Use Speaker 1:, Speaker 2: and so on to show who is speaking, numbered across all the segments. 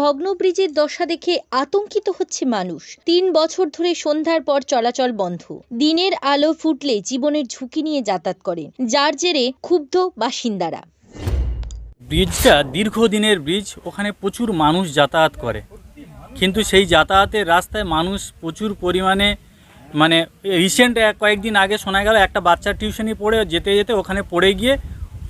Speaker 1: ভগ্ন ব্রিজের দশা দেখে আতঙ্কিত হচ্ছে মানুষ। তিন বছর ধরে সন্ধ্যার পর চলাচল বন্ধ। দিনের আলো ফুটলে জীবনের ঝুঁকি নিয়ে যাতায়াত করেন, যার জেরে ক্ষুব্ধ বাসিন্দারা।
Speaker 2: ব্রিজটা দীর্ঘদিনের ব্রিজ, ওখানে প্রচুর মানুষ যাতায়াত করে। কিন্তু সেই যাতায়াতের রাস্তায় মানুষ প্রচুর পরিমাণে মানে রিসেন্ট কয়েকদিন আগে শোনা গেল, একটা বাচ্চা টিউশনি পড়ে যেতে যেতে ওখানে পড়ে গিয়ে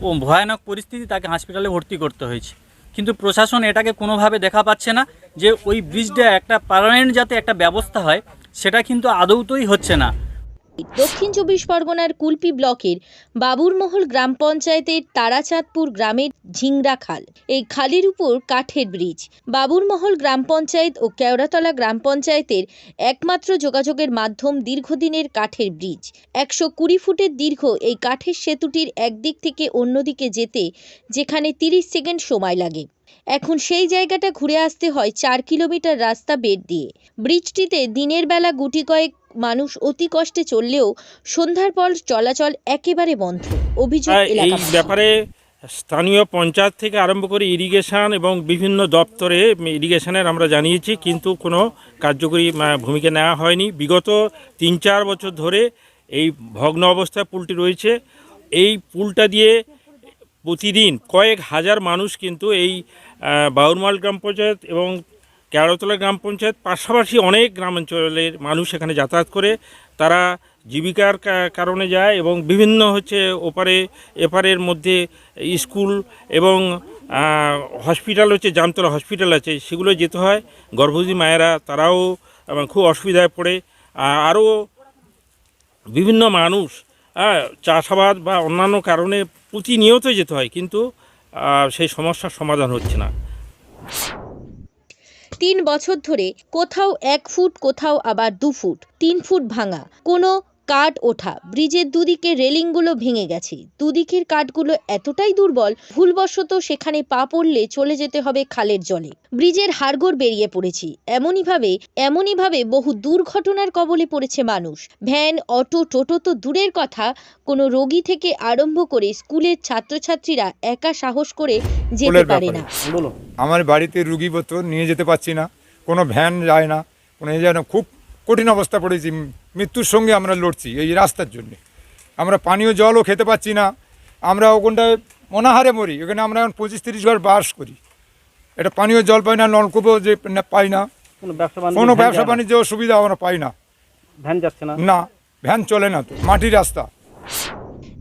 Speaker 2: ও ভয়ানক পরিস্থিতি তাকে হসপিটালে ভর্তি করতে হয়েছে। কিন্তু প্রশাসন এটাকে কোনোভাবে দেখা পাচ্ছে না যে ওই ব্রিজটা একটা পারমানেন্ট যাতে একটা ব্যবস্থা হয়, সেটা কিন্তু আদৌতই হচ্ছে না।
Speaker 1: দক্ষিণ চব্বিশ পরগনার কুলপি ব্লকের বাবুরমহল গ্রাম পঞ্চায়েতের তারাচাঁদপুর গ্রামের ঝিংরা খাল। এই খালের উপর কাঠের ব্রিজ। বাবুরমহল গ্রাম পঞ্চায়েত ও কেওড়াতলা গ্রাম পঞ্চায়েতের একমাত্র যোগাযোগের মাধ্যম দীর্ঘদিনের কাঠের ব্রিজ। একশো কুড়ি ফুটের দীর্ঘ এই কাঠের সেতুটির একদিক থেকে অন্যদিকে যেতে যেখানে তিরিশ সেকেন্ড সময় লাগে। এখন সেই জায়গাটা ঘুরে আসতে হয় চার কিলোমিটার রাস্তা বেড দিয়ে। ব্রিজটিতে দিনের বেলা গুটি কয়েক মানুষ অতি কষ্টে চললেও সন্ধ্যার পর চলাচল একেবারে বন্ধ। অভিযোগ
Speaker 3: হ্যাঁ, এই ব্যাপারে স্থানীয় পঞ্চায়েত থেকে আরম্ভ করে ইরিগেশন এবং বিভিন্ন দপ্তরে ইরিগেশনের আমরা জানিয়েছি কিন্তু কোনো কার্যকরী ভূমিকা নেওয়া হয়নি। বিগত তিন চার বছর ধরে এই ভগ্ন অবস্থায় পুলটি রয়েছে। এই পুলটা দিয়ে প্রতিদিন কয়েক হাজার মানুষ কিন্তু এই বাউরমাল গ্রাম পঞ্চায়েত এবং কেরতলা গ্রাম পঞ্চায়েত পাশাপাশি অনেক গ্রামাঞ্চলের মানুষ এখানে যাতায়াত করে। তারা জীবিকার কারণে যায় এবং বিভিন্ন হচ্ছে ওপারে, এপারের মধ্যে স্কুল এবং হসপিটাল হচ্ছে, জামতলা হসপিটাল আছে, সেগুলো যেতে হয়। গর্ভবতী মায়েরা তারাও খুব অসুবিধায় পড়ে। আরও বিভিন্ন মানুষ চাষাবাদ বা অন্যান্য কারণে প্রতিনিয়ত যেতে হয়, কিন্তু সেই সমস্যার সমাধান হচ্ছে না।
Speaker 1: তিন বছর ধরে কোথাও এক ফুট কোথাও আবার দু ফুট তিন ফুট ভাঙা। কোনো কাঠ ওঠা। ব্রিজের দুদিকে রেলিংগুলো ভেঙে গেছে। দুদিকের কাঠগুলো এতটাই দুর্বল ভুলবশত সেখানে পা পড়লে চলে যেতে হবে খালের জলে। ব্রিজের হাড়গোড় বেরিয়ে পড়েছে। এমনইভাবে এমনইভাবে বহু দুর্ঘটনার কবলে পড়েছে মানুষ। ভ্যান অটো টোটো তো দূরের কথা। কোনো রোগী থেকে আরম্ভ করে স্কুলের ছাত্রছাত্রীরা একা সাহস করে যেতে পারে না।
Speaker 4: আমার বাড়িতে রুগী নিয়ে যেতে পারছি না। কোনো ভ্যান যায় না। কোনো এ যায় না। খুব কঠিন অবস্থা পড়েছি। মৃত্যুর সঙ্গে আমরা লড়ছি এই রাস্তার জন্য। আমরা পানীয় জলও খেতে পাচ্ছি না। আমরা ওখানটায় অনাহারে মরি। এখানে আমরা এখন পঁচিশ তিরিশ ঘর বাস করি। এটা পানীয় জল পাই না নলকূপও যে পাই না।
Speaker 5: কোনো ব্যবসা? বাণিজ্য
Speaker 4: সুবিধা আমরা পাই না।
Speaker 5: ভ্যান যাচ্ছে না?
Speaker 4: না ভ্যান চলে না তো মাটির রাস্তা।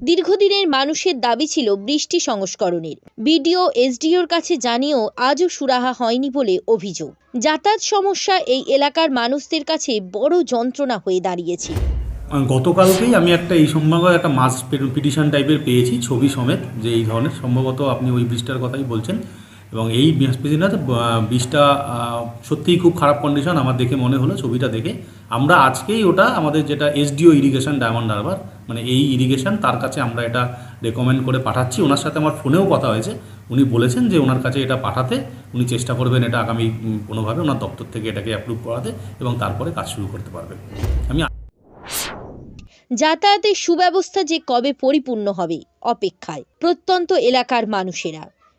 Speaker 1: দীর্ঘদিনের মানুষের দাবি ছিল বৃষ্টি সংস্করণের। বিডিও এসডিওর কাছে জানিয়েও আজও সুরাহা হয়নি বলে অভিযোগ। যাতায়াত সমস্যা এই এলাকার মানুষদের কাছে বড় যন্ত্রণা হয়ে দাঁড়িয়েছে।
Speaker 6: গতকালকেই আমি একটা এই সম্ভবত একটা মাস পিটিশন টাইপের পেয়েছি, ছবি সমেত, যে এই ধরনের। সম্ভবত আপনি ওই বৃষ্টার কথাই বলছেন। এবং এই বৃহস্পতিনাথ আহ, সত্যিই খুব খারাপ কন্ডিশন আমার দেখে মনে হলো ছবিটা দেখে। আমরা আজকেই ওটা আমাদের যেটা এসডিও ইরিগেশন ডায়মন্ড হারবার মানে এই ইরিগেশন তার কাছে আমরা এটা রেকমেন্ড করে পাঠাচ্ছি। ওনার সাথে আমার ফোনেও কথা হয়েছে। উনি বলেছেন যে ওনার কাছে এটা পাঠাতে উনি চেষ্টা করবেন এটা আগামী কোনোভাবে ওনার দপ্তর থেকে এটাকে অ্যাপ্রুভ করাতে এবং তারপরে কাজ শুরু করতে পারবে আমি
Speaker 1: যাতায়াতের সুব্যবস্থা যে কবে পরিপূর্ণ হবে অপেক্ষায় প্রত্যন্ত এলাকার মানুষেরা।